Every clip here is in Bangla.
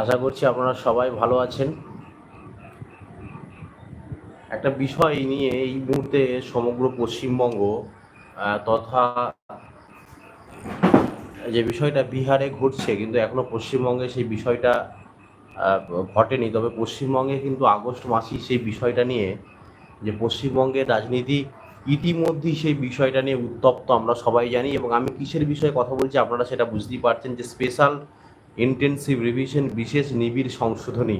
আশা করছি আপনারা সবাই ভালো আছেন। একটা বিষয় নিয়ে এই মুহূর্তে সমগ্র পশ্চিমবঙ্গ তথা যে বিষয়টা বিহারে ঘটছে, কিন্তু এখনও পশ্চিমবঙ্গে সেই বিষয়টা ঘটেনি। তবে পশ্চিমবঙ্গে কিন্তু আগস্ট মাসেই সেই বিষয়টা নিয়ে, যে পশ্চিমবঙ্গের রাজনীতি ইতিমধ্যেই সেই বিষয়টা নিয়ে উত্তপ্ত আমরা সবাই জানি, এবং আমি কিসের বিষয়ে কথা বলছি আপনারা সেটা বুঝতেই পারছেন যে স্পেশাল ইন্টেনসিভ রিভিশন বিশেষ নিবিড় সংশোধনী।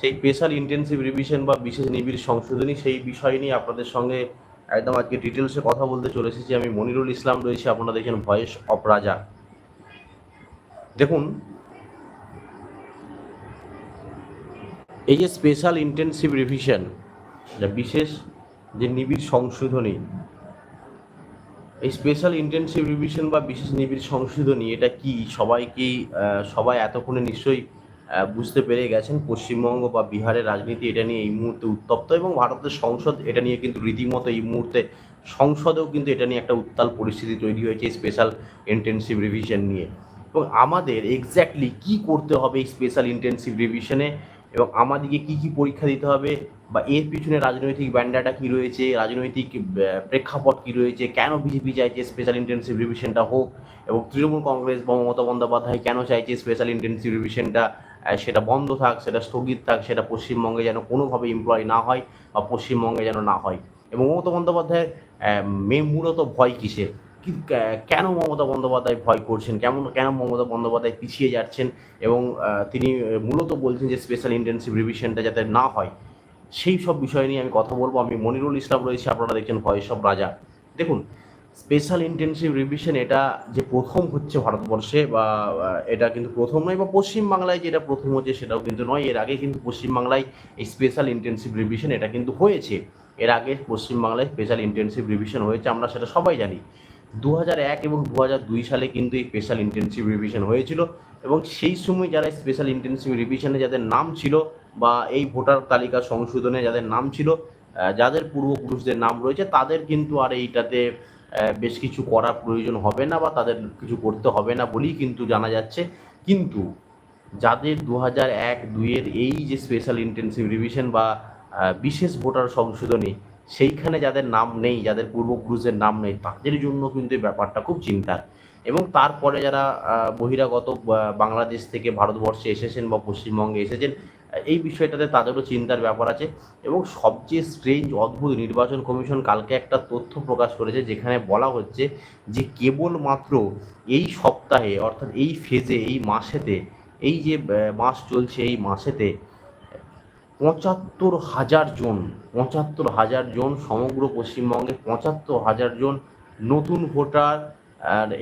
সেই স্পেশাল ইন্টেনসিভ রিভিশন বা বিশেষ নিবিড় সংশোধনী সেই বিষয় নিয়ে আপনাদের সঙ্গে একদম আজকে ডিটেলসে কথা বলতে চলে এসেছি। আমি মনিরুল ইসলাম রয়েছি, আপনারা দেখেন ভয়েস অফ রাজা দেখুন, এই যে স্পেশাল ইন্টেনসিভ রিভিশন যা বিশেষ যে নিবিড় সংশোধনী এই স্পেশাল ইন্টেনসিভ রিভিশন বা বিশেষ নিবিড় সংশোধনী, এটা কি? সবাইকেই সবাই এতক্ষণে নিশ্চয়ই বুঝতে পেরে গেছেন। পশ্চিমবঙ্গ বা বিহারের রাজনীতি এটা নিয়ে এই মুহূর্তে উত্তপ্ত এবং ভারতের সংসদ এটা নিয়ে কিন্তু রীতিমতো এই মুহূর্তে সংসদেও কিন্তু এটা নিয়ে একটা উত্তাল পরিস্থিতি তৈরি হয়েছে স্পেশাল ইন্টেনসিভ রিভিশন নিয়ে। এবং আমাদের এক্স্যাক্টলি কি করতে হবে এই স্পেশাল ইন্টেনসিভ রিভিশনে এবং আমাদেরকে কি কি পরীক্ষা দিতে হবে বা এর পিছনে রাজনৈতিক ব্যান্ডাটা কি রয়েছে, রাজনৈতিক প্রেক্ষাপট কি রয়েছে, কেন বিজেপি চাইছে স্পেশাল ইন্টেনসিভ রিভিশনটা হোক এবং তৃণমূল কংগ্রেস বা মমতা বন্দ্যোপাধ্যায় কেন চাইছে স্পেশাল ইন্টেনসিভ রিভিশনটা সেটা বন্ধ থাক, সেটা স্থগিত থাক, সেটা পশ্চিমবঙ্গে যেন কোনোভাবে এমপ্লয় না হয় বা পশ্চিমবঙ্গে যেন না হয়। এবং মমতা বন্দ্যোপাধ্যায়ের মেয়ে মূলত ভয় কিসের? কেন মমতা বন্দ্যোপাধ্যায় ভয় করছেন? কেমন, কেন মমতা বন্দ্যোপাধ্যায় পিছিয়ে যাচ্ছেন? এবং তিনি মূলত বলছেন যে স্পেশাল ইন্টেনসিভ রিভিশনটা যাতে না হয়। সেই সব বিষয় নিয়ে আমি কথা বলব। আমি মনিরুল ইসলাম রয়েছে, আপনারা দেখছেন ভয়েস অফ রাজা। দেখুন স্পেশাল ইন্টেনসিভ রিভিশন এটা যে প্রথম হচ্ছে ভারতবর্ষে বা এটা কিন্তু প্রথম নয় বা পশ্চিমবাংলায় যেটা প্রথম হচ্ছে সেটাও কিন্তু নয়। এর আগে কিন্তু পশ্চিমবাংলায় এই স্পেশাল ইন্টেনসিভ রিভিশন এটা কিন্তু হয়েছে। এর আগে পশ্চিমবাংলায় স্পেশাল ইন্টেনসিভ রিভিশন হয়েছে, আমরা সেটা সবাই জানি। দু এবং দু হাজার দুই সালে কিন্তু এই স্পেশাল ইন্টেনসিভ রিভিশন হয়েছিল এবং সেই সময় যারা স্পেশাল ইন্টেনসিভ রিভিশনে যাদের নাম ছিল বা এই ভোটার তালিকা সংশোধনে যাদের নাম ছিল যাদের পূর্বপুরুষদের নাম রয়েছে, তাদের কিন্তু আর এইটাতে বেশ কিছু করা প্রয়োজন হবে না বা তাদের কিছু করতে হবে না বলেই কিন্তু জানা যাচ্ছে। কিন্তু যাদের দু হাজার এক দুইয়ের এই যে স্পেশাল ইন্টেনসিভ রিভিশন বা বিশেষ ভোটার সংশোধনী সেইখানে যাদের নাম নেই, যাদের পূর্বপুরুষের নাম নেই, তাদের জন্য কিন্তু এই ব্যাপারটা খুব চিন্তার। এবং তারপরে যারা বহিরাগত বাংলাদেশ থেকে ভারতবর্ষে এসেছেন বা পশ্চিমবঙ্গে এসেছেন, এই বিষয়টাতে তাদেরও চিন্তার ব্যাপার আছে। এবং সবচেয়ে স্ট্রেঞ্জ অদ্ভুত নির্বাচন কমিশন কালকে একটা তথ্য প্রকাশ করেছে, যেখানে বলা হচ্ছে যে কেবলমাত্র এই সপ্তাহে, অর্থাৎ এই ফেজে এই মাসেতে, এই যে মাস চলছে এই মাসেতে পঁচাত্তর হাজার জন, পঁচাত্তর হাজার জন সমগ্র পশ্চিমবঙ্গে, পঁচাত্তর হাজার জন নতুন ভোটার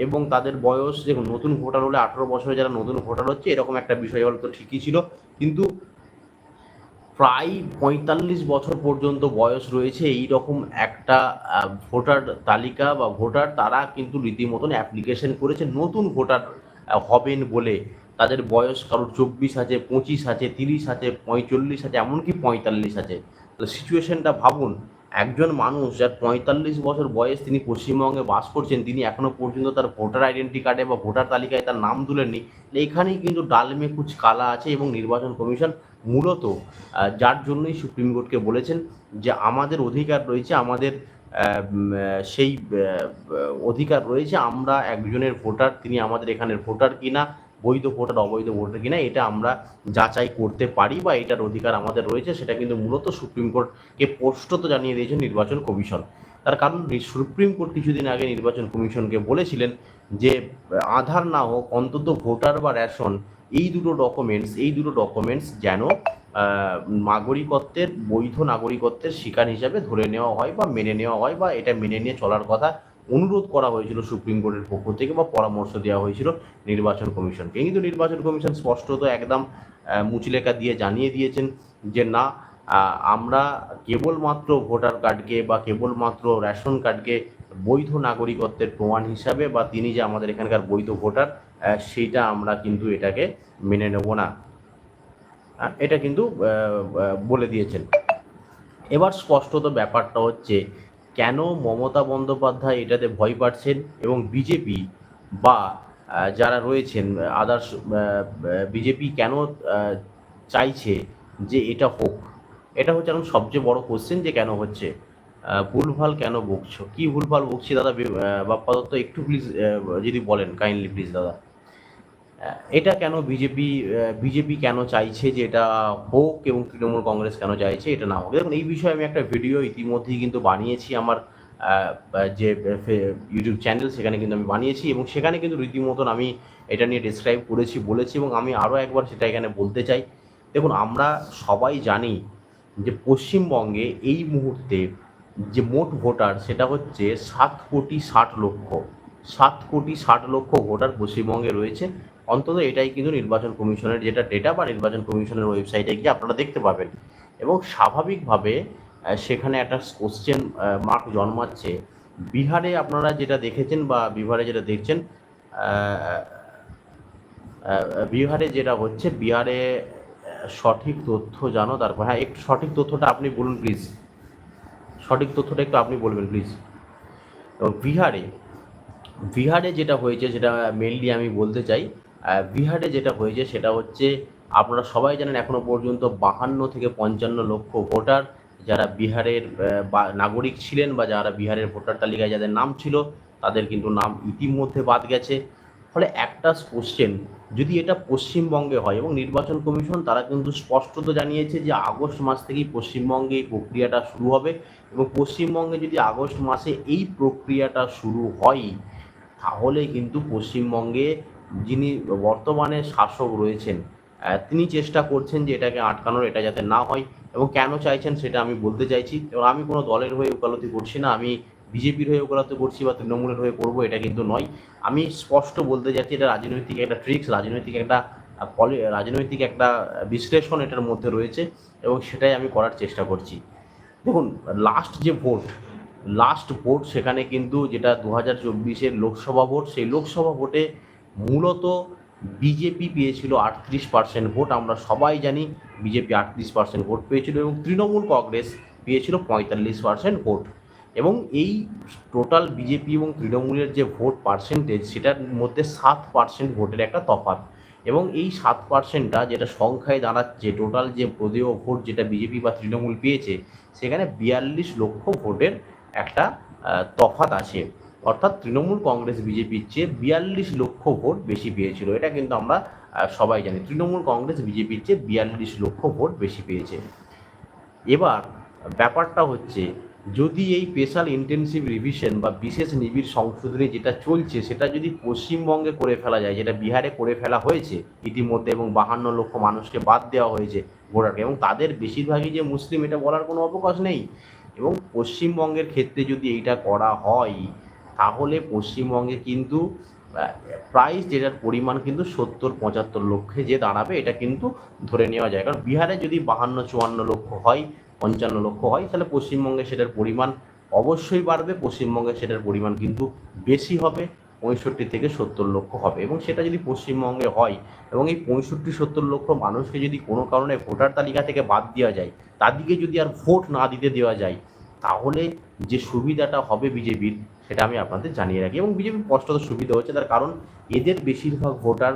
এবং তাদের বয়স, দেখুন, নতুন ভোটার হলে আঠারো বছরে যারা নতুন ভোটার হচ্ছে, এরকম একটা বিষয় হলে তো ঠিকই ছিল। কিন্তু প্রায় পঁয়তাল্লিশ বছর পর্যন্ত বয়স রয়েছে এই রকম একটা ভোটার তালিকা বা ভোটার তারা কিন্তু রীতিমতন অ্যাপ্লিকেশন করেছে, নতুন ভোটার হবেন বলে। তাদের বয়স কারোর চব্বিশ আছে, পঁচিশ আছে, তিরিশ আছে, পঁয়তাল্লিশ আছে, এমনকি পঁয়তাল্লিশ আছে। তো সিচুয়েশনটা ভাবুন, একজন মানুষ যার পঁয়তাল্লিশ বছর বয়স তিনি পশ্চিমবঙ্গে বাস করছেন, তিনি এখনও পর্যন্ত তার ভোটার আইডেন্টি কার্ডে বা ভোটার তালিকায় তার নাম তুলেননি এখানেই কিন্তু ডালমে কুচ কালা আছে এবং নির্বাচন কমিশন মূলত যার জন্যই সুপ্রিম কোর্টকে বলেছেন যে আমাদের অধিকার রয়েছে, আমাদের সেই অধিকার রয়েছে, আমরা একজনের ভোটার, তিনি আমাদের এখানের ভোটার কিনা বৈধ ভোটার অবৈধ ভোটার কিনা, এটা আমরা যাচাই করতে পারি বা এটার অধিকার আমাদের রয়েছে, সেটা কিন্তু মূলত সুপ্রিম কোর্টকে স্পষ্টত জানিয়ে দিয়েছে নির্বাচন কমিশন। তার কারণ সুপ্রিম কোর্ট কিছুদিন আগে নির্বাচন কমিশনকে বলেছিলেন যে, আধার না হোক, অন্তত ভোটার বা রেশন, এই দুটো ডকুমেন্টস এই দুটো ডকুমেন্টস যেন নাগরিকত্বের, বৈধ নাগরিকত্বের শিকার হিসাবে ধরে নেওয়া হয় বা মেনে নেওয়া হয় বা এটা মেনে নিয়ে চলার কথা অনুরোধ করা হয়েছিল সুপ্রিম কোর্টের পক্ষ থেকে বা পরামর্শ দেওয়া হয়েছিল নির্বাচন কমিশনকে। কিন্তু নির্বাচন কমিশন স্পষ্টত একদম মুচলেখা দিয়ে জানিয়ে দিয়েছেন যে না আমরা কেবলমাত্র ভোটার কার্ডকে বা কেবলমাত্র রেশন কার্ডকে বৈধ নাগরিকত্বের প্রমাণ হিসাবে বা তিনি যে আমাদের এখানকার বৈধ ভোটার সেইটা আমরা কিন্তু এটাকে মেনে নেব না। এটা কিন্তু বলে দিয়েছেন। এবার স্পষ্টত ব্যাপারটা হচ্ছে কেন মমতা বন্দ্যোপাধ্যায় এটাতে ভয় পাচ্ছেন এবং বিজেপি বা যারা রয়েছেন আদার্স বিজেপি কেন চাইছে যে এটা হোক? এটা হচ্ছে এখন সবচেয়ে বড় কোশ্চেন যে কেন হচ্ছে? ভুলভাল কেন বকছো? কি ভুলভাল বকছি দাদা বাপ্পা দত্ত, একটু প্লিজ যদি বলেন কাইন্ডলি প্লিজ দাদা। এটা কেন বিজেপি বিজেপি কেন চাইছে যে এটা হোক এবং তৃণমূল কংগ্রেস কেন চাইছে এটা না হোক? দেখুন, এই বিষয়ে আমি একটা ভিডিও ইতিমধ্যেই কিন্তু বানিয়েছি আমার যে ইউটিউব চ্যানেল সেখানে কিন্তু আমি বানিয়েছি এবং সেখানে কিন্তু রীতিমতন আমি এটা নিয়ে ডিসক্রাইব করেছি, বলেছি এবং আমি আরও একবার সেটা এখানে বলতে চাই। দেখুন, আমরা সবাই জানি যে পশ্চিমবঙ্গে এই মুহূর্তে যে মোট ভোটার সেটা হচ্ছে সাত কোটি ষাট লক্ষ। সাত কোটি ষাট লক্ষ ভোটার পশ্চিমবঙ্গে রয়েছে। অন্তত এটাই কিন্তু নির্বাচন কমিশনের যেটা ডেটা বা নির্বাচন কমিশনের ওয়েবসাইটে গিয়ে আপনারা দেখতে পাবেন। এবং স্বাভাবিকভাবে সেখানে একটা কোশ্চেন মার্ক জন্মাচ্ছে। বিহারে আপনারা যেটা দেখেছেন বা বিহারে যেটা দেখছেন বিহারে যেটা হচ্ছে, বিহারে সঠিক তথ্য জানো তারপর। হ্যাঁ একটু সঠিক তথ্যটা আপনি বলুন প্লিজ সঠিক তথ্যটা একটু আপনি বলবেন প্লিজ এবং বিহারে বিহারে যেটা হয়েছে, সেটা মেনলি আমি বলতে চাই বিহারে যেটা হয়েছে সেটা হচ্ছে আপনারা সবাই জানেন এখনও পর্যন্ত বাহান্ন থেকে পঞ্চান্ন লক্ষ ভোটার যারা বিহারের নাগরিক ছিলেন বা যারা বিহারের ভোটার তালিকায় যাদের নাম ছিল, তাদের কিন্তু নাম ইতিমধ্যে বাদ গেছে। ফলে একটা কোশ্চেন যদি এটা পশ্চিমবঙ্গে হয় এবং নির্বাচন কমিশন তারা কিন্তু স্পষ্টত জানিয়েছে যে আগস্ট মাস থেকেই পশ্চিমবঙ্গে এই প্রক্রিয়াটা শুরু হবে এবং পশ্চিমবঙ্গে যদি আগস্ট মাসে এই প্রক্রিয়াটা শুরু হয়, তাহলে কিন্তু পশ্চিমবঙ্গে যিনি বর্তমানে শাসক রয়েছেন তিনি চেষ্টা করছেন যে এটাকে আটকানোর, এটা যাতে না হয় এবং কেন চাইছেন সেটা আমি বলতে চাইছি। এবং আমি কোনো দলের হয়ে ওকালতি করছি না, আমি বিজেপির হয়ে ওকালতি করছি বা তৃণমূলের হয়ে করব, এটা কিন্তু নয়। আমি স্পষ্ট বলতে চাইছি এটা রাজনৈতিক একটা ট্রিক্স রাজনৈতিক একটা রাজনৈতিক একটা বিশ্লেষণ এটার মধ্যে রয়েছে এবং সেটাই আমি করার চেষ্টা করছি। দেখুন লাস্ট যে ভোট লাস্ট ভোট সেখানে কিন্তু যেটা দু হাজার চব্বিশের লোকসভা ভোট, সেই লোকসভা ভোটে মূলত বিজেপি পেয়েছিল আটত্রিশ পার্সেন্ট ভোট, আমরা সবাই জানি বিজেপি আটত্রিশ পার্সেন্ট ভোট পেয়েছিল এবং তৃণমূল কংগ্রেস পেয়েছিল পঁয়তাল্লিশ পার্সেন্ট ভোট। এবং এই টোটাল বিজেপি এবং তৃণমূলের যে ভোট পার্সেন্টেজ সেটার মধ্যে সাত পার্সেন্ট ভোটের একটা তফাৎ। এবং এই সাত পার্সেন্টটা যেটা সংখ্যায় দাঁড়াচ্ছে টোটাল যে প্রদেয় ভোট যেটা বিজেপি বা তৃণমূল পেয়েছে, সেখানে বিয়াল্লিশ লক্ষ ভোটের একটা তফাৎ আছে। অর্থাৎ তৃণমূল কংগ্রেস, বিজেপির চেয়ে বিয়াল্লিশ লক্ষ ভোট বেশি পেয়েছিল। এটা কিন্তু আমরা সবাই জানি। তৃণমূল কংগ্রেস, বিজেপির চেয়ে বিয়াল্লিশ লক্ষ ভোট বেশি পেয়েছে। এবার ব্যাপারটা হচ্ছে, যদি এই স্পেশাল ইন্টেনসিভ রিভিশন বা বিশেষ নিবিড় সংশোধনী যেটা চলছে, সেটা যদি পশ্চিমবঙ্গে করে ফেলা যায়, যেটা বিহারে করে ফেলা হয়েছে ইতিমধ্যে এবং বাহান্ন লক্ষ মানুষকে বাদ দেওয়া হয়েছে ভোটারকে এবং তাদের বেশিরভাগই যে মুসলিম, এটা বলার কোনো অবকাশ নেই। এবং পশ্চিমবঙ্গের ক্ষেত্রে যদি এইটা করা হয় তাহলে পশ্চিমবঙ্গে কিন্তু প্রায় যেটার পরিমাণ কিন্তু সত্তর, পঁচাত্তর লক্ষে যে দাঁড়াবে, এটা কিন্তু ধরে নেওয়া যায়। কারণ বিহারে যদি বাহান্ন, চুয়ান্ন লক্ষ হয়, পঞ্চান্ন লক্ষ হয়, তাহলে পশ্চিমবঙ্গে সেটার পরিমাণ অবশ্যই বাড়বে। পশ্চিমবঙ্গে সেটার পরিমাণ কিন্তু বেশি হবে, পঁয়ষট্টি থেকে সত্তর লক্ষ হবে। এবং সেটা যদি পশ্চিমবঙ্গে হয়, এবং এই পঁয়ষট্টি, সত্তর লক্ষ মানুষকে যদি কোনো কারণে ভোটার তালিকা থেকে বাদ দেওয়া যায় তাদেরকে যদি আর ভোট না দিতে দেওয়া যায়, তাহলে যে সুবিধাটা হবে বিজেপির সেটা আমি আপনাদের জানিয়ে রাখি। এবং বিজেপির স্পষ্টত সুবিধা হচ্ছে, তার কারণ এদের বেশিরভাগ ভোটার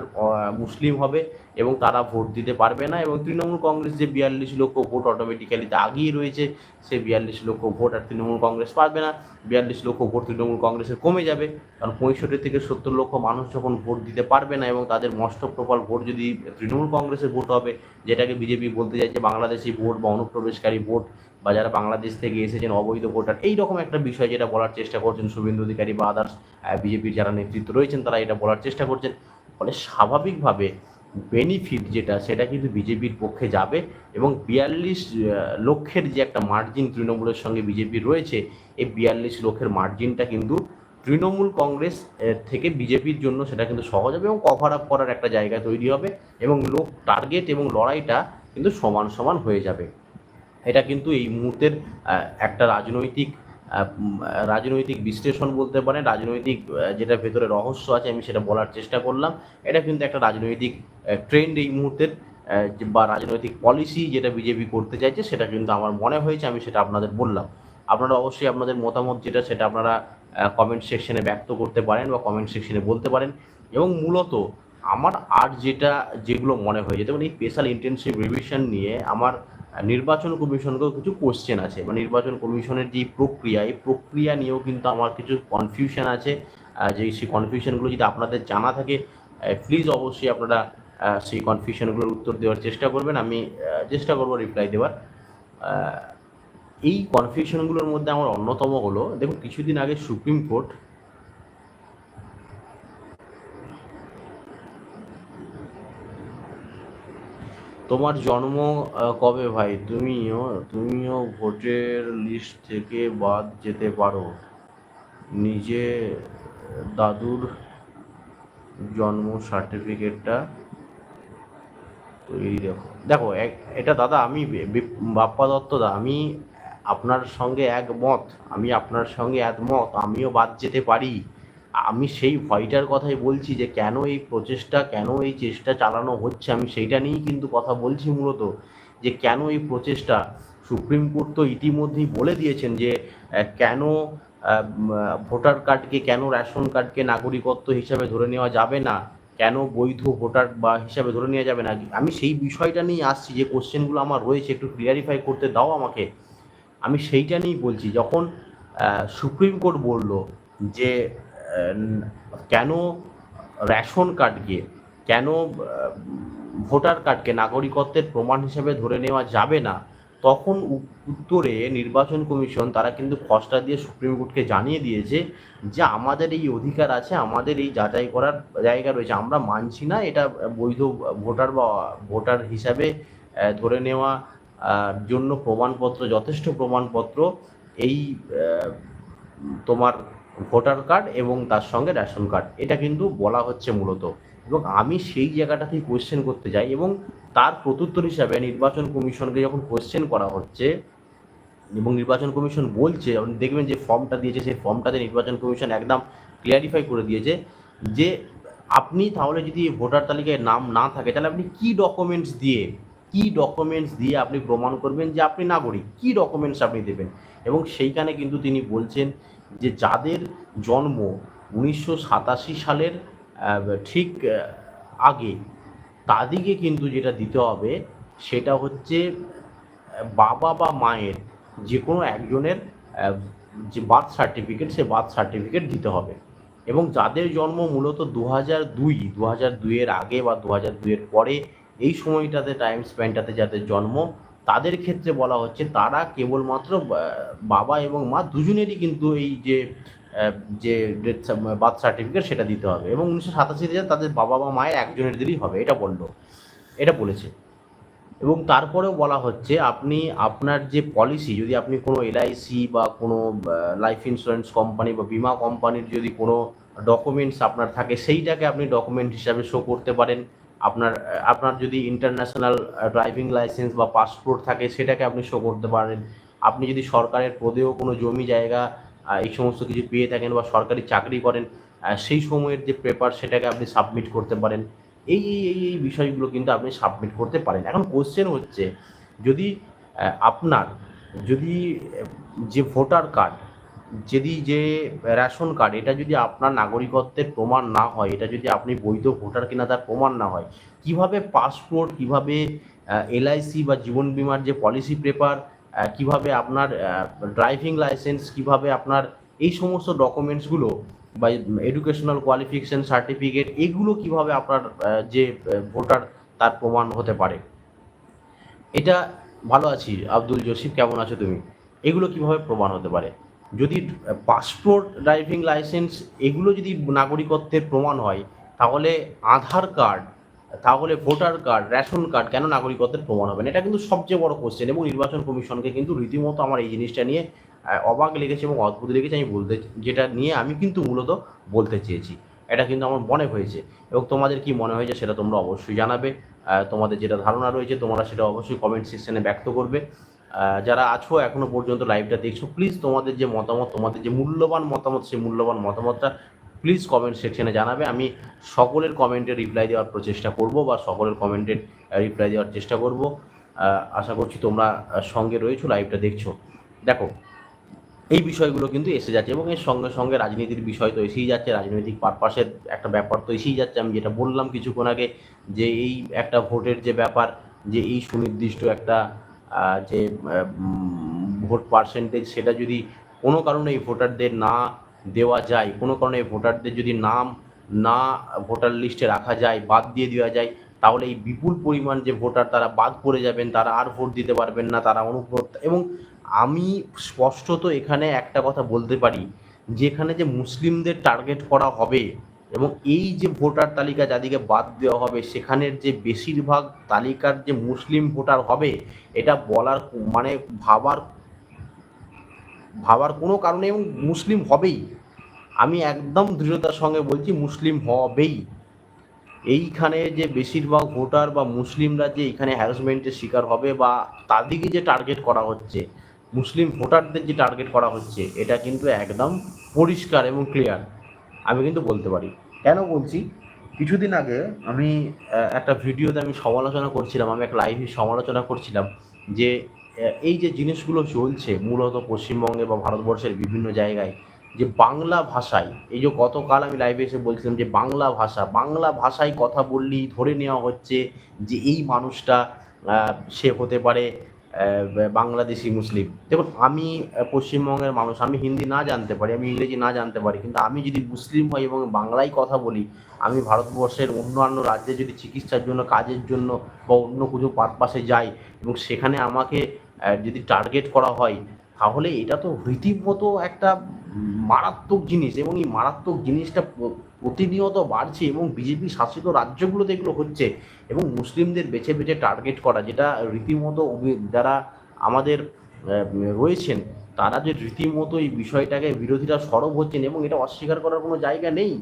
মুসলিম হবে এবং তারা ভোট দিতে পারবে না। এবং তৃণমূল কংগ্রেস যে বিয়াল্লিশ লক্ষ ভোট অটোমেটিক্যালি আগেই রয়েছে সে বিয়াল্লিশ লক্ষ ভোট আর তৃণমূল কংগ্রেস পারবে না। বিয়াল্লিশ লক্ষ ভোট তৃণমূল কংগ্রেসের কমে যাবে। কারণ পঁয়ষট্টি থেকে সত্তর লক্ষ মানুষ যখন ভোট দিতে পারবে না এবং তাদের মষ্ট প্রবল ভোট যদি তৃণমূল কংগ্রেসের ভোট হবে, যেটাকে বিজেপি বলতে চাইছে বাংলাদেশি ভোট বা অনুপ্রবেশকারী ভোট বা যারা বাংলাদেশ থেকে এসেছেন, অবৈধ ভোটার এই রকম একটা বিষয় যেটা বলার চেষ্টা করছেন শুভেন্দু অধিকারী বা আদার্স বিজেপির যারা নেতৃত্ব রয়েছেন, তারা এটা বলার চেষ্টা করছেন। ফলে স্বাভাবিকভাবে বেনিফিট যেটা, সেটা কিন্তু বিজেপির পক্ষে যাবে এবং বিয়াল্লিশ লক্ষের যে একটা মার্জিন তৃণমূলের সঙ্গে বিজেপির রয়েছে, এই বিয়াল্লিশ লক্ষের মার্জিনটা কিন্তু তৃণমূল কংগ্রেস থেকে বিজেপির জন্য সেটা কিন্তু সহজ হবে এবং কভার আপ করার একটা জায়গা তৈরি হবে এবং লোক টার্গেট এবং লড়াইটা কিন্তু সমান সমান হয়ে যাবে। এটা কিন্তু এই মুহূর্তের একটা রাজনৈতিক রাজনৈতিক বিশ্লেষণ বলতে পারেন, রাজনৈতিক যেটা ভেতরে রহস্য আছে, আমি সেটা বলার চেষ্টা করলাম। এটা কিন্তু একটা রাজনৈতিক ট্রেন্ড এই মুহূর্তের বা রাজনৈতিক পলিসি যেটা বিজেপি করতে চাইছে, সেটা কিন্তু আমার মনে হয়েছে, আমি সেটা আপনাদের বললাম। আপনারা অবশ্যই আপনাদের মতামত যেটা, সেটা আপনারা কমেন্ট সেকশনে ব্যক্ত করতে পারেন বা কমেন্ট সেকশনে বলতে পারেন। এবং মূলত আমার আর যেটা, যেগুলো মনে হয় যেমন এই স্পেশাল ইন্টেনসিভ রিভিশন নিয়ে আমার নির্বাচন কমিশনকেও কিছু কোশ্চেন আছে। বা নির্বাচন কমিশনের যে প্রক্রিয়া, এই প্রক্রিয়া নিয়েও কিন্তু আমার কিছু কনফিউশন আছে। যে সেই কনফিউশনগুলো যদি আপনাদের জানা থাকে প্লিজ অবশ্যই আপনারা সেই কনফিউশনগুলোর উত্তর দেওয়ার চেষ্টা করবেন। আমি চেষ্টা করব রিপ্লাই দেওয়ার। এই কনফিউশনগুলোর মধ্যে আমার অন্যতম হলো, দেখুন, কিছুদিন আগে সুপ্রিম কোর্ট তোমার জন্ম কবে ভাই? তুমিও তুমিও ভোটের লিস্ট থেকে বাদ যেতে পারো। নিজে, দাদুর জন্ম সার্টিফিকেটটা তৈরি দেখো দেখো এটা দাদা, আমি বাপ্পা দত্ত দা, আমি আপনার সঙ্গে একমত, আমি আপনার সঙ্গে একমত, আমিও বাদ যেতে পারি। আমি সেই ভয়টার কথাই বলছি যে কেন এই প্রচেষ্টা, কেন এই চেষ্টা চালানো হচ্ছে? আমি সেইটা নিয়েই কিন্তু কথা বলছি মূলত যে কেন এই প্রচেষ্টা? সুপ্রিম কোর্ট তো ইতিমধ্যেই বলে দিয়েছেন যে কেন ভোটার কার্ডকে কেন রেশন কার্ডকে নাগরিকত্ব হিসাবে ধরে নেওয়া যাবে না? কেন বৈধ ভোটার বা হিসাবে ধরে নেওয়া যাবে না? আমি সেই বিষয়টা নিয়ে আসছি যে কোশ্চেনগুলো আমার রয়েছে, একটু ক্লিয়ারিফাই করতে দাও আমাকে। আমি সেইটা নিয়েই বলছি, যখন সুপ্রিম কোর্ট বলল যে কেন রেশন কার্ডকে, কেন ভোটার কার্ডকে নাগরিকত্বের প্রমাণ হিসেবে ধরে নেওয়া যাবে না, তখন উত্তরে নির্বাচন কমিশন তারা কিন্তু ফসটা দিয়ে সুপ্রিম কোর্টকে জানিয়ে দিয়েছে যে আমাদের এই অধিকার আছে, আমাদের এই যাচাই করার জায়গা রয়েছে, আমরা মানছি না এটা বৈধ ভোটার বা ভোটার হিসাবে ধরে নেওয়া জন্য প্রমাণপত্র, যথেষ্ট প্রমাণপত্র, এই তোমার ভোটার কার্ড এবং তার সঙ্গে রেশন কার্ড। এটা কিন্তু বলা হচ্ছে মূলত। এবং আমি সেই জায়গাটাতেই কোয়েশ্চেন করতে যাই এবং তার প্রত্যুত্তর হিসাবে নির্বাচন কমিশনকে যখন কোয়েশ্চেন করা হচ্ছে এবং নির্বাচন কমিশন বলছে, দেখবেন যে ফর্মটা দিয়েছে, সেই ফর্মটাতে নির্বাচন কমিশন একদম ক্লিয়ারিফাই করে দিয়েছে যে আপনি তাহলে যদি ভোটার তালিকায় নাম না থাকে, তাহলে আপনি কি ডকুমেন্টস দিয়ে, কি ডকুমেন্টস দিয়ে আপনি প্রমাণ করবেন যে আপনি নাগরিক? কি ডকুমেন্টস আপনি দেবেন? এবং সেইখানে কিন্তু তিনি বলছেন যে যাদের জন্ম উনিশশো সাতাশি সালের ঠিক আগে তাদিকে কিন্তু যেটা দিতে হবে সেটা হচ্ছে বাবা বা মায়ের যে কোনো একজনের যে বার্থ সার্টিফিকেট, সে বার্থ সার্টিফিকেট দিতে হবে। এবং যাদের জন্ম মূলত দু হাজার দুই দু হাজার দুইয়ের আগে বা দু হাজার দুইয়ের পরে, এই সময়টাতে টাইম স্প্যানটাতে যাদের জন্ম তাদের ক্ষেত্রে বলা হচ্ছে তারা কেবলমাত্র বাবা এবং মা দুজনেরই কিন্তু এই যে যে ডেথ বার্থ সার্টিফিকেট সেটা দিতে হবে এবং উনিশশো সাতাশি সাতাশিতে তাদের বাবা বা মায়ের একজনের দিলেই হবে, এটা বলল, এটা বলেছে। এবং তারপরেও বলা হচ্ছে আপনি, আপনার যে পলিসি যদি আপনি কোনো এলআইসি বা কোনো লাইফ ইন্স্যুরেন্স কোম্পানি বা বিমা কোম্পানির যদি কোনো ডকুমেন্টস আপনার থাকে, সেইটাকে আপনি ডকুমেন্ট হিসাবে শো করতে পারেন। আপনার আপনার যদি ইন্টারন্যাশনাল ড্রাইভিং লাইসেন্স বা পাসপোর্ট থাকে, সেটাকে আপনি শো করতে পারেন। আপনি যদি সরকারের পদেও কোনো জমি জায়গা এই সমস্ত কিছু পেয়ে থাকেন বা সরকারি চাকরি করেন সেই সময়ের যে পেপার সেটাকে আপনি সাবমিট করতে পারেন। এই এই এই বিষয়গুলো কিন্তু আপনি সাবমিট করতে পারেন। এখন কোশ্চেন হচ্ছে, যদি আপনার যদি যে ভোটার কার্ড যদি যে রেশন কার্ড এটা যদি আপনার নাগরিকত্বের প্রমাণ না হয়, এটা যদি আপনি বৈধ ভোটার কিনা তার প্রমাণ না হয়, কীভাবে পাসপোর্ট কীভাবে এলআইসি বা জীবন বীমার যে পলিসি পেপার কীভাবে আপনার ড্রাইভিং লাইসেন্স কীভাবে আপনার এই সমস্ত ডকুমেন্টসগুলো বা এডুকেশনাল কোয়ালিফিকেশন সার্টিফিকেট এগুলো কীভাবে আপনার যে ভোটার তার প্রমাণ হতে পারে? এটা ভালো আছি, আব্দুল জসিফ কেমন আছো তুমি? এগুলো কীভাবে প্রমাণ হতে পারে? যদি পাসপোর্ট ড্রাইভিং লাইসেন্স এগুলো যদি নাগরিকত্বের প্রমাণ হয়, তাহলে আধার কার্ড তাহলে ভোটার কার্ড রেশন কার্ড কেন নাগরিকত্বের প্রমাণ হবে না? এটা কিন্তু সবচেয়ে বড় কোশ্চেন এবং নির্বাচন কমিশনকে কিন্তু রীতিমতো আমার এই জিনিসটা নিয়ে অবাক লেগেছে এবং অদ্ভুত লেগেছে, আমি বলতে, যেটা নিয়ে আমি কিন্তু মূলত বলতে চেয়েছি। এটা কিন্তু আমার মনে হয়েছে এবং তোমাদের কি মনে হয়েছে সেটা তোমরা অবশ্যই জানাবে। তোমাদের যেটা ধারণা রয়েছে তোমরা সেটা অবশ্যই কমেন্ট সেকশনে ব্যক্ত করবে। যারা আছো এখনও পর্যন্ত লাইভটা দেখছ প্লিজ তোমাদের যে মতামত, তোমাদের যে মূল্যবান মতামত, সেই মূল্যবান মতামতটা প্লিজ কমেন্ট সেকশনে জানাবে। আমি সকলের কমেন্টে রিপ্লাই দেওয়ার প্রচেষ্টা করব বা সকলের কমেন্টের রিপ্লাই দেওয়ার চেষ্টা করব। আশা করছি তোমরা সঙ্গে রয়েছো লাইভটা দেখছ। দেখো, এই বিষয়গুলো কিন্তু এসে যাচ্ছে এবং এর সঙ্গে সঙ্গে রাজনীতির বিষয় তো এসেই যাচ্ছে, রাজনৈতিক পারপাসের একটা ব্যাপার তো এসেই যাচ্ছে। আমি যেটা বললাম কিছুক্ষণ আগে যে এই একটা ভোটের যে ব্যাপার, যে এই সুনির্দিষ্ট একটা যে ভোট পার্সেন্টেজ সেটা যদি কোনো কারণে এই ভোটারদের না দেওয়া যায়, কোনো কারণে ভোটারদের যদি নাম না ভোটার লিস্টে রাখা যায়, বাদ দিয়ে দেওয়া যায়, তাহলে এই বিপুল পরিমাণ যে ভোটার তারা বাদ পড়ে যাবেন, তারা আর ভোট দিতে পারবেন না, তারা অনুপ্রত এবং আমি স্পষ্টত এখানে একটা কথা বলতে পারি যে এখানে যে মুসলিমদের টার্গেট করা হবে এবং এই যে ভোটার তালিকা যাদিকে বাদ দেওয়া হবে, সেখানের যে বেশিরভাগ তালিকার যে মুসলিম ভোটার হবে, এটা বলার মানে ভাবার ভাবার কোনো কারণে এবং মুসলিম হবেই। আমি একদম দৃঢ়তার সঙ্গে বলছি, মুসলিম হবেই। এইখানে যে বেশিরভাগ ভোটার বা মুসলিমরা যে এখানে হ্যারাসমেন্টের শিকার হবে বা তাদেরকে যে টার্গেট করা হচ্ছে, মুসলিম ভোটারদের যে টার্গেট করা হচ্ছে, এটা কিন্তু একদম পরিষ্কার এবং ক্লিয়ার আমি কিন্তু বলতে পারি। কেন বলছি? কিছুদিন আগে আমি একটা ভিডিওতে আমি সমালোচনা করছিলাম, আমি একটা লাইভে সমালোচনা করছিলাম যে এই যে জিনিসগুলো চলছে মূলত পশ্চিমবঙ্গে বা ভারতবর্ষের বিভিন্ন জায়গায়, যে বাংলা ভাষায়, এই যে গতকাল আমি লাইভে এসে বলছিলাম যে বাংলা ভাষা, বাংলা ভাষায় কথা বললেই ধরে নেওয়া হচ্ছে যে এই মানুষটা সে হতে পারে বাংলাদেশি মুসলিম। দেখুন আমি পশ্চিমবঙ্গের মানুষ আমি হিন্দি না জানতে পারি আমি ইংরেজি না জানতে পারি কিন্তু আমি যদি মুসলিম হই এবং বাংলায় কথা বলি আমি ভারতবর্ষের অন্যান্য রাজ্যে যদি চিকিৎসার জন্য কাজের জন্য বা অন্য কিছু পারপাসে যাই এবং সেখানে আমাকে যদি টার্গেট করা হয় তাহলে এটা তো রীতিমতো একটা মারাত্মক জিনিস এবং এই মারাত্মক জিনিসটা প্রতিনিয়ত বাড়ছে এবং বিজেপি শাসিত রাজ্যগুলোতে এগুলো হচ্ছে এবং মুসলিমদের বেছে বেছে টার্গেট করা, যেটা রীতিমতো যারা আমাদের রয়েছেন, তারা যে রীতিমতো এই বিষয়টাকে বিরোধীরা সরব হচ্ছেন এবং এটা অস্বীকার করার কোনো জায়গা নেই।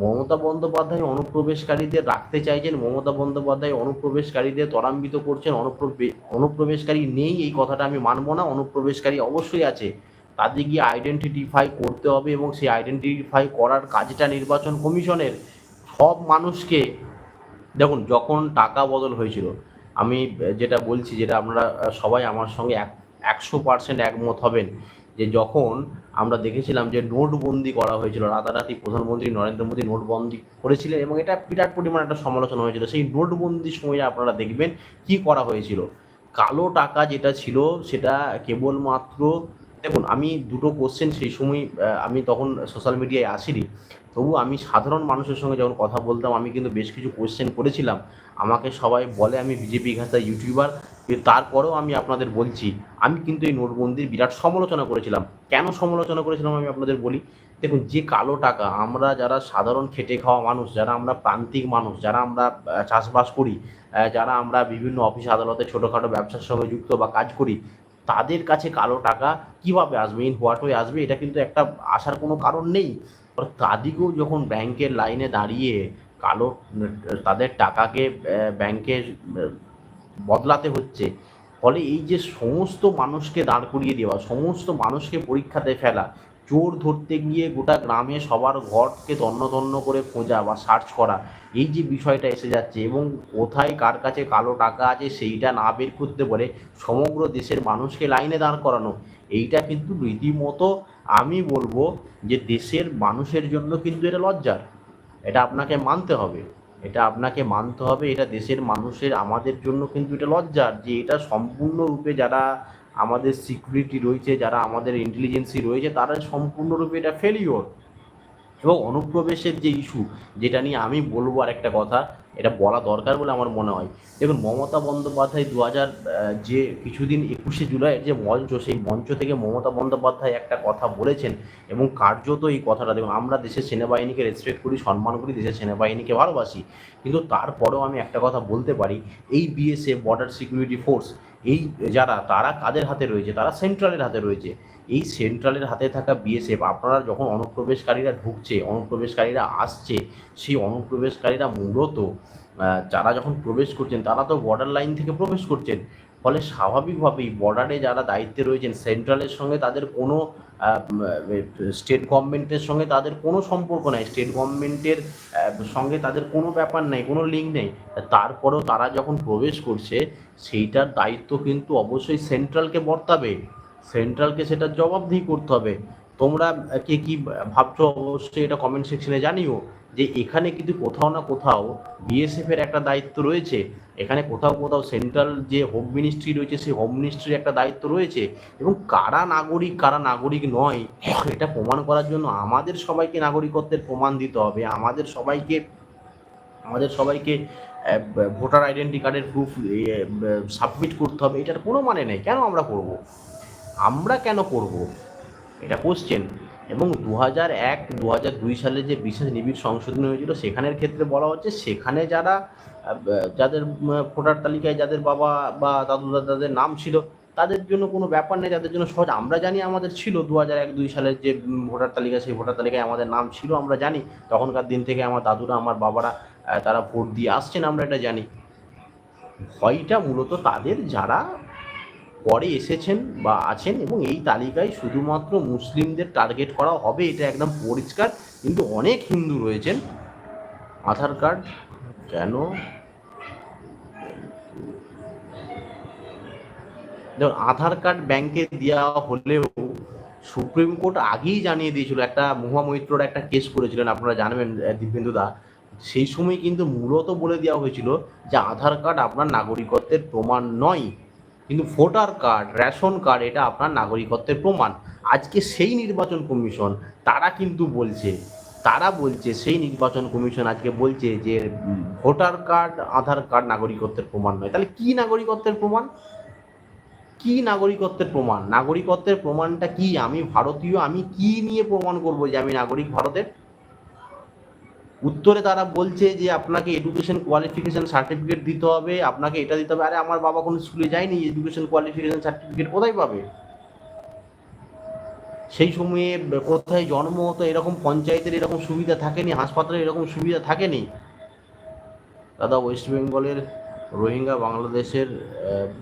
মমতা বন্দ্যোপাধ্যায় অনুপ্রবেশকারীদের রাখতে চাইছেন, মমতা বন্দ্যোপাধ্যায় অনুপ্রবেশকারীদের ত্বরান্বিত করছেন, অনুপ্রবে, অনুপ্রবেশকারী নেই, এই কথাটা আমি মানব না, অনুপ্রবেশকারী অবশ্যই আছে। তাদের গিয়ে আইডেন্টিফাই করতে হবে এবং সেই আইডেন্টিফাই করার কাজটা নির্বাচন কমিশনের সব মানুষকে, দেখুন যখন টাকা বদল হয়েছিল, আমি যেটা বলছি যেটা আমরা সবাই আমার সঙ্গে এক, একশো পার্সেন্ট একমত হবেন, যে যখন আমরা দেখেছিলাম যে নোটবন্দি করা হয়েছিল, রাতারাতি প্রধানমন্ত্রী নরেন্দ্র মোদী নোটবন্দি করেছিলেন এবং এটা বিরাট পরিমাণ একটা সমালোচনা হয়েছিল। সেই নোটবন্দির সময় আপনারা দেখবেন কি করা হয়েছিল। কালো টাকা যেটা ছিল, সেটা কেবলমাত্র দেখুন, আমি দুটো কোশ্চেন সেই সময় আমি তখন সোশ্যাল মিডিয়ায় আসিনি। তবু আমি সাধারণ মানুষের সঙ্গে যখন কথা বলতাম, আমি কিন্তু বেশ কিছু কোশ্চেন করেছিলাম। আমাকে সবাই বলে আমি বিজেপি ঘাতা ইউটিউবার তারপরেও আমি আপনাদের বলছি, আমি কিন্তু এই নোটবন্দির বিরাট সমালোচনা করেছিলাম। কেন সমালোচনা করেছিলাম আমি আপনাদের বলি? দেখুন, যে কালো টাকা আমরা যারা সাধারণ খেটে খাওয়া মানুষ, যারা আমরা প্রান্তিক মানুষ, যারা আমরা চাষবাস করি যারা আমরা বিভিন্ন অফিস আদালতে ছোটোখাটো ব্যবসার সঙ্গে যুক্ত বা কাজ করি তাদের কাছে কালো টাকা কীভাবে আসবে? ইন হোয়াট ওয়ে আসবে? এটা কিন্তু একটা আসার কোনো কারণ নেই। তাদেরকেও যখন ব্যাংকের লাইনে দাঁড়িয়ে কালো, তাদের টাকাকে ব্যাংকে বদলাতে হচ্ছে, ফলে এই যে সমস্ত মানুষকে দাঁড় করিয়ে দেওয়া, সমস্ত মানুষকে পরীক্ষাতে ফেলা চোর ধরতে গিয়ে গোটা গ্রামে সবার ঘরকে তন্ন তন্ন করে খোঁজা বা সার্চ করা, এই যে বিষয়টা এসে যাচ্ছে এবং কোথায় কার কাছে কালো টাকা আছে সেইটা না বের করতে পারে সমগ্র দেশের মানুষকে লাইনে দাঁড় করানো, এইটা কিন্তু রীতিমতো আমি বলব যে দেশের মানুষের জন্য কিন্তু এটা লজ্জার। এটা আপনাকে মানতে হবে, এটা আপনাকে মানতে হবে, এটা দেশের মানুষের, আমাদের জন্য কিন্তু এটা লজ্জার যে এটা সম্পূর্ণরূপে যারা আমাদের সিকিউরিটি রয়েছে, যারা আমাদের ইন্টেলিজেন্সি রয়েছে, তারা সম্পূর্ণরূপে এটা ফেলিওর এবং অনুপ্রবেশের যে ইস্যু যেটা নিয়ে আমি বলব আর একটা কথা, এটা বলা দরকার বলে আমার মনে হয়। দেখুন, মমতা বন্দ্যোপাধ্যায় দু হাজার যে কিছুদিন একুশে জুলাইয়ের যে মঞ্চ, সেই মঞ্চ থেকে মমতা বন্দ্যোপাধ্যায় একটা কথা বলেছেন, এবং কার্যত এই কথাটা, দেখুন, আমরা দেশের সেনাবাহিনীকে রেসপেক্ট করি, সম্মান করি, দেশের সেনাবাহিনীকে ভালোবাসি, কিন্তু তারপরেও আমি একটা কথা বলতে পারি, এই বিএসএফ বর্ডার সিকিউরিটি ফোর্স এই যারা, তারা কাদের হাতে রয়েছে? তারা সেন্ট্রালের হাতে রয়েছে। এই সেন্ট্রালের হাতে থাকা বিএসএফ আপনারা যখন অনুপ্রবেশকারীরা ঢুকছে, অনুপ্রবেশকারীরা আসছে, সেই অনুপ্রবেশকারীরা মূলত যারা যখন প্রবেশ করছেন, তারা তো বর্ডার লাইন থেকে প্রবেশ করছেন। ফলে স্বাভাবিকভাবেই বর্ডারে যারা দায়িত্বে রয়েছেন সেন্ট্রালের সঙ্গে তাদের কোনো স্টেট গভর্নমেন্টের সঙ্গে তাদের কোনো সম্পর্ক নাই। স্টেট গভর্নমেন্টের সঙ্গে তাদের কোনো ব্যাপার নেই, কোনো লিঙ্ক নেই। তারপরেও তারা যখন প্রবেশ করছে, সেইটার দায়িত্ব কিন্তু অবশ্যই সেন্ট্রালকে বর্তাবে। সেন্ট্রালকে সেটা জবাবদিহি করতে হবে। তোমরা কে কী ভাবছ, অবশ্যই এটা কমেন্ট সেকশনে জানিও। যে এখানে কিন্তু কোথাও না কোথাও বিএসএফের একটা দায়িত্ব রয়েছে। এখানে কোথাও কোথাও সেন্ট্রাল যে হোম মিনিস্ট্রি রয়েছে, সেই হোম মিনিস্ট্রির একটা দায়িত্ব রয়েছে। এবং কারা নাগরিক কারা নাগরিক নয়, এটা প্রমাণ করার জন্য আমাদের সবাইকে নাগরিকত্বের প্রমাণ দিতে হবে। আমাদের সবাইকে আমাদের সবাইকে ভোটার আইডেন্টি কার্ডের প্রুফ সাবমিট করতে হবে। এটার কোনো মানে নেই। কেন আমরা করব? আমরা কেন করব? এটা কোশ্চেন এবং দু হাজার এক দু হাজার দুই সালে যে বিশেষ নিবিড় সংশোধনী হয়েছিল, সেখানের ক্ষেত্রে বলা হচ্ছে সেখানে যারা যাদের ভোটার তালিকায় যাদের বাবা বা দাদু দাদাদের নাম ছিল, তাদের জন্য কোনো ব্যাপার নেই তাদের জন্য সহজ। আমরা জানি আমাদের ছিল দু হাজার এক, দুই সালের যে ভোটার তালিকা, সেই ভোটার তালিকায় আমাদের নাম ছিল, আমরা জানি। তখনকার দিন থেকে আমার দাদুরা, আমার বাবারা তারা ভোট দিয়ে আসছেন, আমরা এটা জানি। ভয়টা মূলত তাদের যারা পরে এসেছেন বা আছেন এবং এই তালিকায় শুধুমাত্র মুসলিমদের টার্গেট করা হবে এটা একদম পরিষ্কার। কিন্তু অনেক হিন্দু রয়েছেন। আধার কার্ড কেন? দেখুন, আধার কার্ড ব্যাংকে দেওয়া হলেও সুপ্রিম কোর্ট আগেই জানিয়ে দিয়েছিল, একটা মহামৈত্রর একটা কেস করেছিলেন, আপনারা জানবেন দিব্যেন্দু দা। সেই সময় কিন্তু মূলত বলে দেওয়া হয়েছিল যে আধার কার্ড আপনার নাগরিকত্বের প্রমাণ নয়। কিন্তু ভোটার কার্ড, রেশন কার্ড, এটা আপনার নাগরিকত্বের প্রমাণ। আজকে সেই নির্বাচন কমিশন, তারা কিন্তু বলছে, তারা বলছে, সেই নির্বাচন কমিশন আজকে বলছে যে ভোটার কার্ড, আধার কার্ড নাগরিকত্বের প্রমাণ নয়। তাহলে কি নাগরিকত্বের প্রমাণ? কি নাগরিকত্বের প্রমাণ? নাগরিকত্বের প্রমাণটা কি? আমি ভারতীয়, আমি কি নিয়ে প্রমাণ করব যে আমি নাগরিক ভারতের? উত্তরে তারা বলছে যে আপনাকে এডুকেশন কোয়ালিফিকেশন সার্টিফিকেট দিতে হবে, আপনাকে এটা দিতে হবে। আরে, আমার বাবা কোনো স্কুলে যায়নি এডুকেশন কোয়ালিফিকেশন সার্টিফিকেট কোথায় পাবে? সেই সময়ে কোথায় জন্ম হতো, এরকম পঞ্চায়েতের এরকম সুবিধা থাকেনি, হাসপাতালে এরকম সুবিধা থাকেনি। দাদা ওয়েস্ট বেঙ্গলের রোহিঙ্গা বাংলাদেশের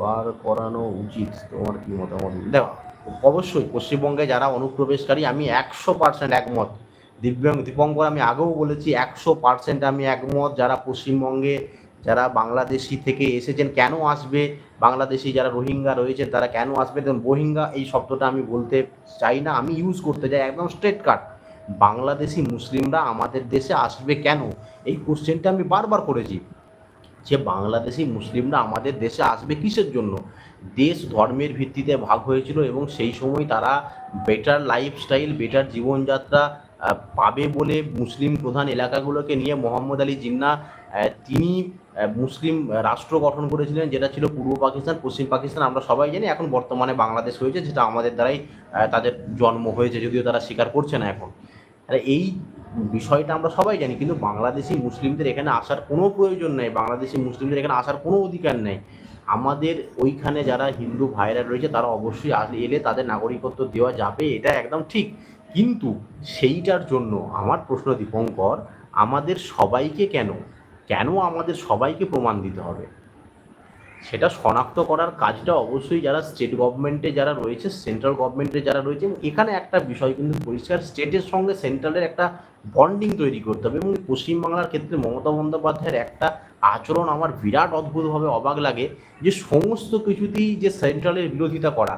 বার করানো উচিত। তোমার কি মতামত? দেখো, অবশ্যই পশ্চিমবঙ্গে যারা অনুপ্রবেশকারী, আমি একশো পার্সেন্ট একমত। দিব্যাং, দীপঙ্কর আমি আগেও বলেছি একশো পার্সেন্ট আমি একমত। যারা পশ্চিমবঙ্গে, যারা বাংলাদেশি থেকে এসেছেন, কেন আসবে? বাংলাদেশি যারা রোহিঙ্গা রয়েছেন, তারা কেন আসবে? রোহিঙ্গা এই শব্দটা আমি বলতে চাই না, আমি ইউজ করতে চাই একদম স্ট্রেট কাট বাংলাদেশি মুসলিমরা আমাদের দেশে আসবে কেন? এই কোশ্চেনটা আমি বারবার করেছি। যে বাংলাদেশি মুসলিমরা আমাদের দেশে আসবে কিসের জন্য? দেশ ধর্মের ভিত্তিতে ভাগ হয়েছিল এবং সেই সময় তারা বেটার লাইফস্টাইল বেটার জীবনযাত্রা পাবে বলে মুসলিম প্রধান এলাকাগুলোকে নিয়ে মোহাম্মদ আলী জিন্না তিনি মুসলিম রাষ্ট্র গঠন করেছিলেন, যেটা ছিল পূর্ব পাকিস্তান, পশ্চিম পাকিস্তান, আমরা সবাই জানি এখন বর্তমানে বাংলাদেশ হয়েছে, যেটা আমাদের দ্বারাই তাদের জন্ম হয়েছে, যদিও তারা স্বীকার করছে না এখন। এই বিষয়টা আমরা সবাই জানি, কিন্তু বাংলাদেশি মুসলিমদের এখানে আসার কোনো প্রয়োজন নেই, বাংলাদেশি মুসলিমদের এখানে আসার কোনো অধিকার নেই। আমাদের ওইখানে যারা হিন্দু ভাইরা রয়েছে, তারা অবশ্যই এলে তাদের নাগরিকত্ব দেওয়া যাবে, এটা একদম ঠিক। কিন্তু সেইটার জন্য আমার প্রশ্ন দীপঙ্কর, আমাদের সবাইকে কেন? কেন আমাদের সবাইকে প্রমাণ দিতে হবে? সেটা শনাক্ত করার কাজটা অবশ্যই যারা স্টেট গভর্নমেন্টে যারা রয়েছে সেন্ট্রাল গভর্নমেন্টে যারা রয়েছে এখানে একটা বিষয় কিন্তু পরিষ্কার স্টেটের সঙ্গে সেন্ট্রালের একটা বন্ডিং তৈরি করতে হবে, এবং পশ্চিমবাংলার ক্ষেত্রে মমতা বন্দ্যোপাধ্যায়ের একটা আচরণ আমার বিরাট অদ্ভুতভাবে অবাক লাগে যে সমস্ত কিছুতেই যে সেন্ট্রালের বিরোধিতা করা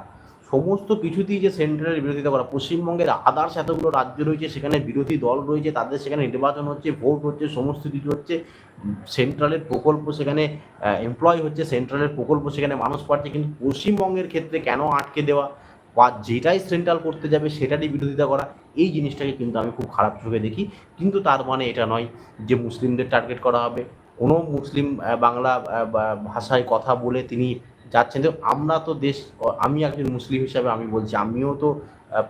সমস্ত কিছুতেই যে সেন্ট্রালের বিরোধিতা করা, পশ্চিমবঙ্গের আদার্স এতগুলো রাজ্য রয়েছে, সেখানে বিরোধী দল রয়েছে, তাদের সেখানে নির্বাচন হচ্ছে, ভোট হচ্ছে, সমস্ত কিছু হচ্ছে, সেন্ট্রালের প্রকল্প সেখানে এমপ্লয় হচ্ছে, সেন্ট্রালের প্রকল্প সেখানে মানুষ পাচ্ছে, কিন্তু পশ্চিমবঙ্গের ক্ষেত্রে কেন আটকে দেওয়া বা যেটাই সেন্ট্রাল করতে যাবে, সেটারই বিরোধিতা করা, এই জিনিসটাকে কিন্তু আমি খুব খারাপ চোখে দেখি। কিন্তু তার মানে এটা নয় যে মুসলিমদের টার্গেট করা হবে। কোনো মুসলিম বাংলা ভাষায় কথা বলে তিনি যাচ্ছেন। তো আমরা তো দেশ, আমি একজন মুসলিম হিসাবে আমি বলছি, আমিও তো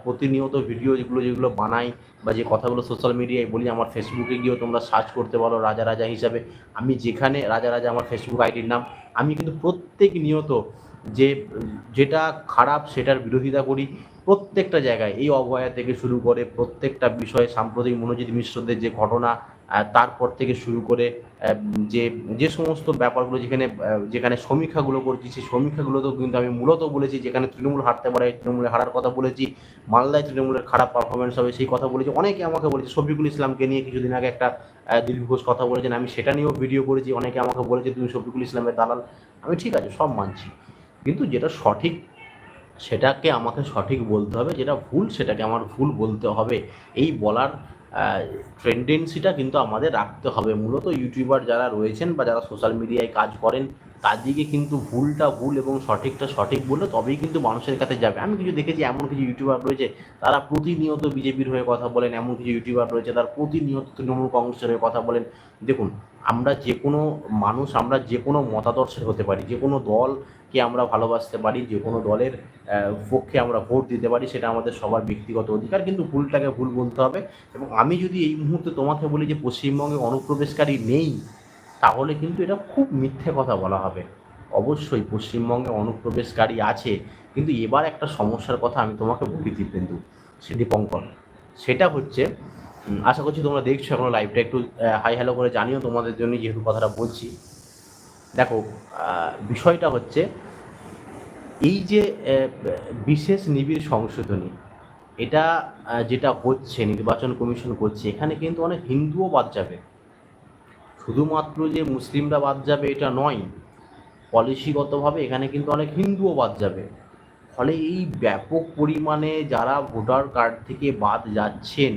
প্রতিনিয়ত ভিডিও যেগুলো যেগুলো বানাই বা যে কথাগুলো সোশ্যাল মিডিয়ায় বলি, আমার ফেসবুকে গিয়েও তোমরা সার্চ করতে পারো, রাজা রাজা হিসাবে। আমি যেখানে, রাজা রাজা আমার ফেসবুক আইডির নাম, আমি কিন্তু প্রত্যেক নিয়ত যে, যেটা খারাপ সেটার বিরোধিতা করি প্রত্যেকটা জায়গায়। এই অবহেলা থেকে শুরু করে প্রত্যেকটা বিষয়ে সাম্প্রতিক মনোজিৎ মিশ্রদের যে ঘটনা তারপর থেকে শুরু করে যে যে সমস্ত ব্যাপারগুলো যেখানে যেখানে সমীক্ষাগুলো করছি সেই সমীক্ষাগুলোতেও কিন্তু আমি মূলত বলেছি যেখানে তৃণমূল হারতে পারে তৃণমূলে হারার কথা বলেছি মালদায় তৃণমূলের খারাপ পারফরমেন্স হবে সেই কথা বলেছি অনেকে আমাকে বলেছে শফিকুল ইসলামকে নিয়ে কিছুদিন আগে একটা আহ, দিলীপ ঘোষ কথা বলেছেন আমি সেটা নিয়েও ভিডিও করেছি অনেকে আমাকে বলেছে তুমি শফিকুল ইসলামের দালাল। আমি ঠিক আছে সব মানছি। কিন্তু যেটা সঠিক সেটাকে আমাকে সঠিক বলতে হবে যেটা ভুল সেটাকে আমার ভুল বলতে হবে এই বলার টেন্ডেন্সিটা কিন্তু আমাদের রাখতে হবে। মূলত ইউটিউবার যারা রয়েছেন বা যারা সোশ্যাল মিডিয়ায় কাজ করেন, তাদেরকে কিন্তু ভুলটা ভুল এবং সঠিকটা সঠিক বললে তবেই কিন্তু মানুষের কাছে যাবে। আমি কিছু দেখেছি, এমন কিছু ইউটিউবার রয়েছে, তারা প্রতিনিয়ত বিজেপির হয়ে কথা বলেন, এমন কিছু ইউটিউবার রয়েছে, তারা প্রতিনিয়ত তৃণমূল কংগ্রেসের হয়ে কথা বলেন। দেখুন, আমরা যে কোনো মানুষ, আমরা যে কোনো মতাদর্শের হতে পারি যে কোনো দলকে আমরা ভালোবাসতে পারি, যে কোনো দলের পক্ষে আমরা ভোট দিতে পারি, সেটা আমাদের সবার ব্যক্তিগত অধিকার। কিন্তু ভুলটাকে ভুল বলতে হবে। এবং আমি যদি এই মুহূর্তে তোমাকে বলি যে পশ্চিমবঙ্গে অনুপ্রবেশকারী নেই, তাহলে কিন্তু এটা খুব মিথ্যে কথা বলা হবে। অবশ্যই পশ্চিমবঙ্গে অনুপ্রবেশকারী আছে, কিন্তু এবার একটা সমস্যার কথা আমি তোমাকে বলি দীপেন্দু, সে দীপঙ্কর। সেটা হচ্ছে আশা করছি তোমরা দেখছ এখনও লাইভটা একটু হাই হ্যালো করে জানিও তোমাদের জন্য যেহেতু কথাটা বলছি। দেখো বিষয়টা হচ্ছে এই যে বিশেষ নিবিড় সংশোধনী, এটা যেটা হচ্ছে, নির্বাচন কমিশন করছে, এখানে কিন্তু অনেক হিন্দুও বাদ যাবে। শুধুমাত্র যে মুসলিমরা বাদ যাবে, এটা নয়, পলিসিগতভাবে এখানে কিন্তু অনেক হিন্দুও বাদ যাবে। ফলে এই ব্যাপক পরিমাণে যারা ভোটার কার্ড থেকে বাদ যাচ্ছেন,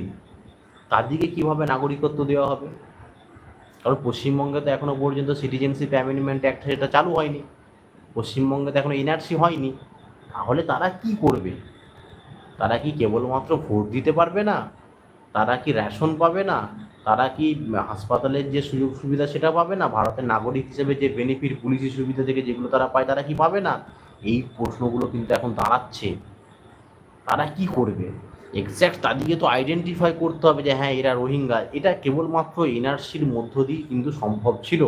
তাদেরকে কীভাবে নাগরিকত্ব দেওয়া হবে? কারণ পশ্চিমবঙ্গে তো এখনও পর্যন্ত সিটিজেনশিপ অ্যামেন্ডমেন্ট অ্যাক্ট সেটা চালু হয়নি। পশ্চিমবঙ্গে তো এখনও এনআরসি হয়নি। তাহলে তারা কি করবে? তারা কি কেবলমাত্র ভোট দিতে পারবে না? তারা কি রেশন পাবে না? তারা কি হাসপাতালের যে সুযোগ সুবিধা সেটা পাবে না? ভারতের নাগরিক হিসেবে যে বেনিফিট পুলিশি সুবিধা থেকে যেগুলো তারা পায় তারা কি পাবে না? এই প্রশ্নগুলো কিন্তু এখন দাঁড়াচ্ছে। তারা কি করবে? এক্স্যাক্ট তাদেরকে তো আইডেন্টিফাই করতে হবে যে হ্যাঁ এরা রোহিঙ্গা। এটা কেবলমাত্র এনআরসির মধ্য দিয়ে কিন্তু সম্ভব ছিল।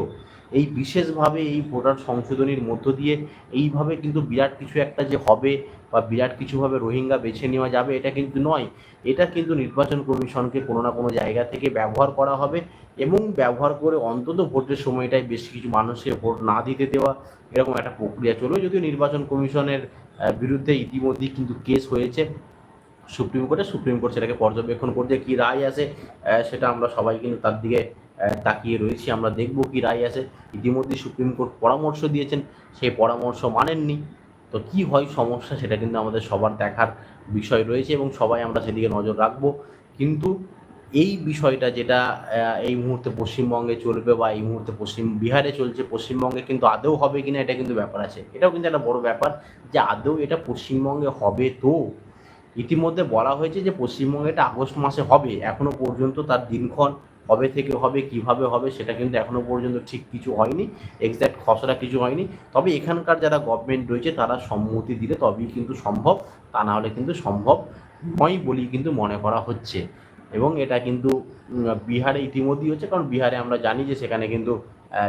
এই বিশেষভাবে এই ভোটার সংশোধনীর মধ্য দিয়ে এইভাবে কিন্তু বিরাট কিছু একটা যে হবে বা বিরাট কিছুভাবে রোহিঙ্গা বেছে নেওয়া যাবে, এটা কিন্তু নয়। এটা কিন্তু নির্বাচন কমিশনকে কোনো না কোনো জায়গা থেকে ব্যবহার করা হবে এবং ব্যবহার করে অন্তত ভোটের সময়টায় বেশ কিছু মানুষের ভোট না দিতে দেওয়া এরকম একটা প্রক্রিয়া চলবে। যদিও নির্বাচন কমিশনের বিরুদ্ধে ইতিমধ্যেই কিন্তু কেস হয়েছে। সুপ্রিম কোর্টে সুপ্রিম কোর্ট সেটাকে পর্যবেক্ষণ করছে কি রায় আহ, সেটা আমরা সবাই কিন্তু তার দিকে তাকিয়ে রয়েছি। আমরা দেখব কি রায় আছে। ইতিমধ্যে সুপ্রিম কোর্ট পরামর্শ দিয়েছেন সেই পরামর্শ মানেননি। তো কি হয় সমস্যা সেটা কিন্তু আমাদের সবার দেখার বিষয় রয়েছে এবং সবাই আমরা সেদিকে নজর রাখব। কিন্তু এই বিষয়টা যেটা এই মুহূর্তে পশ্চিমবঙ্গে চলবে বা এই মুহূর্তে পশ্চিম বিহারে চলছে পশ্চিমবঙ্গে কিন্তু আদৌ হবে কিনা এটা কিন্তু ব্যাপার আছে। এটাও কিন্তু একটা বড় ব্যাপার যে আদৌ এটা পশ্চিমবঙ্গে হবে তো। ইতিমধ্যে বলা হয়েছে যে পশ্চিমবঙ্গে এটা আগস্ট মাসে হবে, এখনও পর্যন্ত তার দিনক্ষণ কবে থেকে হবে, কীভাবে হবে সেটা কিন্তু এখনও পর্যন্ত ঠিক কিছু হয়নি এক্স্যাক্ট খসড়া কিছু হয়নি। তবে এখানকার যারা গভর্নমেন্ট রয়েছে তারা সম্মতি দিলে তবেই কিন্তু সম্ভব, তা না হলে কিন্তু সম্ভব নয় বলি কিন্তু মনে করা হচ্ছে। এবং এটা কিন্তু বিহারে ইতিমধ্যেই হচ্ছে, কারণ বিহারে আমরা জানি যে সেখানে কিন্তু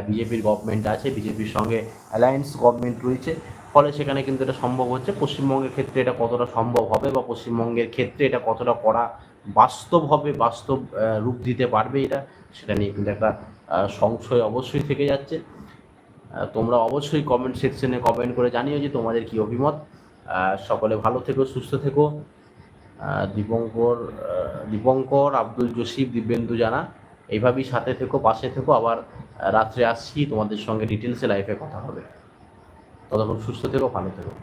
বিজেপির গভর্নমেন্ট আছে, বিজেপির সঙ্গে অ্যালায়েন্স গভর্নমেন্ট রয়েছে। ফলে সেখানে কিন্তু এটা সম্ভব হচ্ছে। পশ্চিমবঙ্গের ক্ষেত্রে এটা কতটা সম্ভব হবে বা পশ্চিমবঙ্গের ক্ষেত্রে এটা কতটা করা বাস্তব হবে, বাস্তব রূপ দিতে পারবে এটা, সেটা নিয়ে কিন্তু একটা সংশয় অবশ্যই থেকে যাচ্ছে। তোমরা অবশ্যই কমেন্ট সেকশনে কমেন্ট করে জানিও যে তোমাদের কি অভিমত। সকলে ভালো থেকো, সুস্থ থেকো। দীপঙ্কর দীপঙ্কর, আব্দুল জসিফ দিব্যেন্দু জানা, এইভাবেই সাথে থেকো, পাশে থেকো। আবার রাত্রে আসছি, তোমাদের সঙ্গে ডিটেলসে লাইফে কথা হবে। ততক্ষণ সুস্থ থেকো ভালো থেকো।